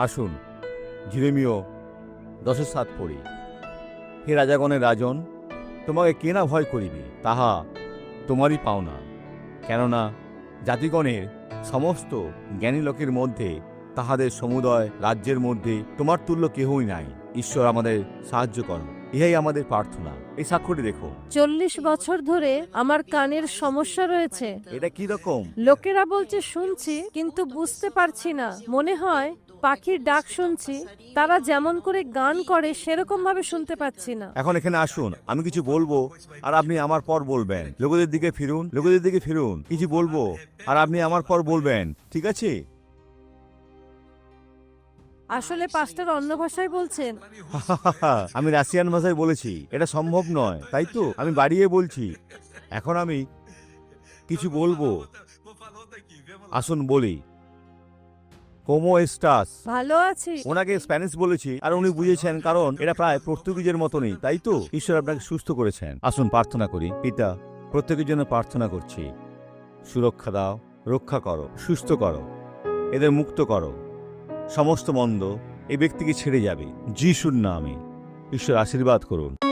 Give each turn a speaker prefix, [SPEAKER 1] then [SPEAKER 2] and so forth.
[SPEAKER 1] আসুন ঝিরেমিও দশের সাত পড়ি। হে রাজাগণের রাজন তোমাকে কে না ভয় করিবে? তাহা তোমারই পাওনা। কেননা জাতিগণের সমস্ত জ্ঞানী লোকের মধ্যে তাহাদের সমুদয় রাজ্যের মধ্যে তোমার তুল্য কেহই নাই। ঈশ্বর আমাদের সাহায্য করো। ইহাই আমাদের প্রার্থনা। এই সাক্ষ্যটি দেখো।
[SPEAKER 2] চল্লিশ বছর ধরে আমার কানের সমস্যা রয়েছে।
[SPEAKER 1] এটা কি রকম?
[SPEAKER 2] লোকেরা বলছে শুনছি কিন্তু বুঝতে পারছি না। মনে হয় পাখির ডাক শুনছি তারা যেমন করে গান করে সেরকম ভাবে শুনতে পাচ্ছি না।
[SPEAKER 1] এখন এখানে আসুন আমি কিছু বলব আর আপনি আমার পর বলবেন। লোকেদের দিকে ফিরুন লোকেদের দিকে ফিরুন কিছু বলব আর আপনি আমার পর বলবেন ঠিক আছে?
[SPEAKER 2] আসলে পাস্টার অন্য ভাষায় বলছেন।
[SPEAKER 1] আমি রাশিয়ান ভাষায় বলেছি এটা সম্ভব নয় তাই তো? আমি বাড়িয়ে বলছি। এখন আমি কিছু বলব। আসুন বলি। কোমো এস্টাস
[SPEAKER 2] ভালো আছি।
[SPEAKER 1] ওনাকে স্প্যানিশ বলেছি আর উনি বুঝেছেন কারণ এটা প্রায় পর্তুগিজের মতনই তাই তো? ঈশ্বর আপনাকে সুস্থ করেছেন। আসুন প্রার্থনা করি। পিতা প্রত্যেকের জন্য প্রার্থনা করছি। সুরক্ষা দাও রক্ষা করো সুস্থ করো এদের মুক্ত করো। সমস্ত মন্দ এই ব্যক্তিকে ছেড়ে যাবে। যিশুর নামে। ঈশ্বর আশীর্বাদ করুন।